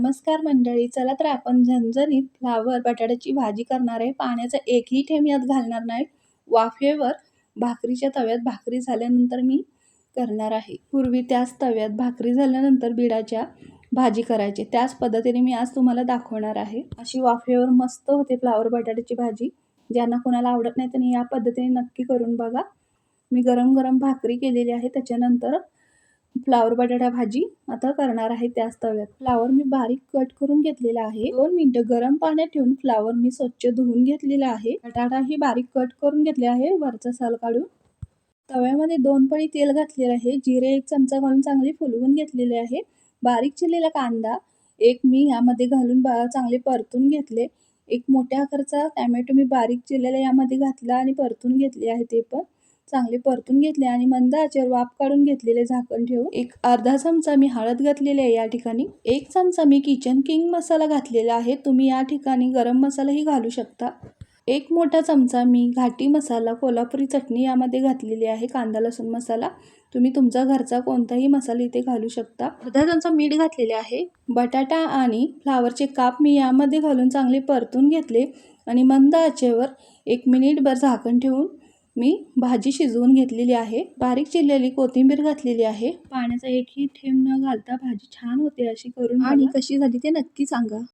नमस्कार मंडळी चला तर आपण झणझणीत फ्लावर बटाट्याची भाजी करणार आहे. पाण्याचा एकही थेंब यात घालणार नाही. वाफेवर भाकरीच्या तव्यात भाकरी झाल्यानंतर मी करणार आहे. पूर्वी त्याच तव्यात भाकरी झाल्यानंतर बिडाच्या भाजी करायची. त्याच पद्धतीने मी आज तुम्हाला दाखवणार आहे. अशी वाफेवर मस्त होते फ्लावर बटाट्याची भाजी. ज्यांना कोणाला आवडत नाही त्यांनी या पद्धतीने नक्की करून बघा. मी गरम गरम भाकरी केलेली आहे. त्याच्यानंतर फ्लावर बटाटा भाजी आता करणार आहे त्याच तव्यात. फ्लावर मी बारीक कट करून घेतलेला आहे. दोन मिनिटं गरम पाण्यात ठेवून फ्लावर मी स्वच्छ धुवून घेतलेला आहे. बटाटा ही बारीक कट करून घेतले आहे. वरचा साल काढून तव्यामध्ये दोन पळी तेल घातलेलं आहे. जिरे एक चमचा घालून चांगले फुलवून घेतलेले आहे. बारीक चिरलेला कांदा एक मी यामध्ये घालून बा चांगले परतून घेतले. एक मोठ्या आकारचा टॅमॅटो मी बारीक चिरलेला यामध्ये घातला आणि परतून घेतले आहे ते पण. चांगले परतून घेतले आणि मंद आचेवर वाफ काढून घेतलेले झाकण ठेवून एक अर्धा चमचा मी हळद घातलेली आहे या ठिकाणी. एक चमचा मी किचन किंग मसाला घातलेला आहे. तुम्ही या ठिकाणी गरम मसालाही घालू शकता. एक मोठा चमचा मी घाटी मसाला कोल्हापुरी चटणी यामध्ये घातलेली आहे. कांदा लसूण मसाला. तुम्ही तुमचा घरचा कोणताही मसाला इथे घालू शकता. अर्धा चमचा मीठ घातलेले आहे. बटाटा आणि फ्लावरचे काप मी यामध्ये घालून चांगले परतून घेतले आणि मंद आचेवर एक मिनिटभर झाकण ठेवून मी भाजी शिजवून घेतलेली आहे. बारीक चिरलेली कोथिंबीर घातलेली आहे. पाण्याचा एकही थेंब न घालता भाजी छान होते अशी करून आणि कशी झाली ते नक्की सांगा.